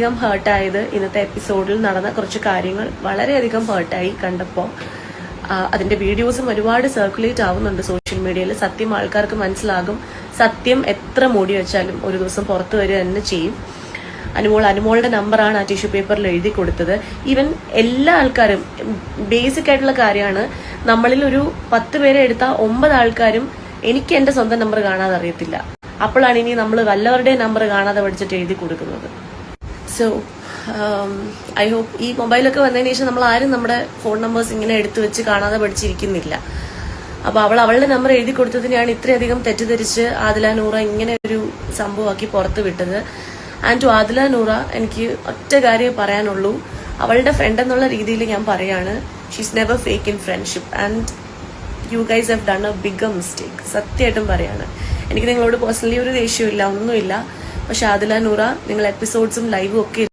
വളരെയധികം ഹേർട്ടായത് ഇന്നത്തെ എപ്പിസോഡിൽ നടന്ന കുറച്ച് കാര്യങ്ങൾ വളരെയധികം ഹേർട്ടായി കണ്ടപ്പോൾ അതിന്റെ വീഡിയോസും ഒരുപാട് സർക്കുലേറ്റ് ആവുന്നുണ്ട് സോഷ്യൽ മീഡിയയിൽ സത്യം ആൾക്കാർക്ക് മനസ്സിലാകും. സത്യം എത്ര മൂടി വെച്ചാലും ഒരു ദിവസം പുറത്തു വരിക തന്നെ ചെയ്യും. അനുമോൾ അനുമോളുടെ നമ്പറാണ് ആ ടിഷ്യൂ പേപ്പറിൽ എഴുതി കൊടുത്തത്. ഈവൻ എല്ലാ ആൾക്കാരും ബേസിക് ആയിട്ടുള്ള കാര്യമാണ് നമ്മളിൽ ഒരു പത്ത് പേരെ എടുത്ത ഒമ്പത് ആൾക്കാരും എനിക്ക് എന്റെ സ്വന്തം നമ്പർ കാണാതെ അറിയത്തില്ല. അപ്പോഴാണ് ഇനി നമ്മൾ വല്ലവരുടെ നമ്പർ കാണാതെ പഠിച്ചിട്ട് എഴുതി കൊടുക്കുന്നത്. സോ ഐ ഹോപ്പ് ഈ മൊബൈലൊക്കെ വന്നതിന് ശേഷം നമ്മൾ ആരും നമ്മുടെ ഫോൺ നമ്പേഴ്സ് ഇങ്ങനെ എടുത്തു വെച്ച് കാണാതെ പഠിച്ചിരിക്കുന്നില്ല. അപ്പൊ അവൾ അവളുടെ നമ്പർ എഴുതി കൊടുത്തതിനെയാണ് ഇത്രയധികം തെറ്റിദ്ധരിച്ച് ആദില നൂറ ഇങ്ങനെ ഒരു സംഭവമാക്കി പുറത്തു വിട്ടത്. ആൻഡ് ടു ആദില നൂറ എനിക്ക് ഒറ്റ കാര്യം പറയാനുള്ളൂ. അവളുടെ ഫ്രണ്ട് എന്നുള്ള രീതിയിൽ ഞാൻ പറയാണ് she's never fake in friendship and you guys have done a big mistake സത്യമായിട്ടും പറയാണ്. എനിക്ക് നിങ്ങളോട് പേഴ്സണലി ഒരു ദേഷ്യമില്ല ഒന്നുമില്ല. പക്ഷെ ആദില നൂറ നിങ്ങൾ എപ്പിസോഡ്സും ലൈവും ഒക്കെ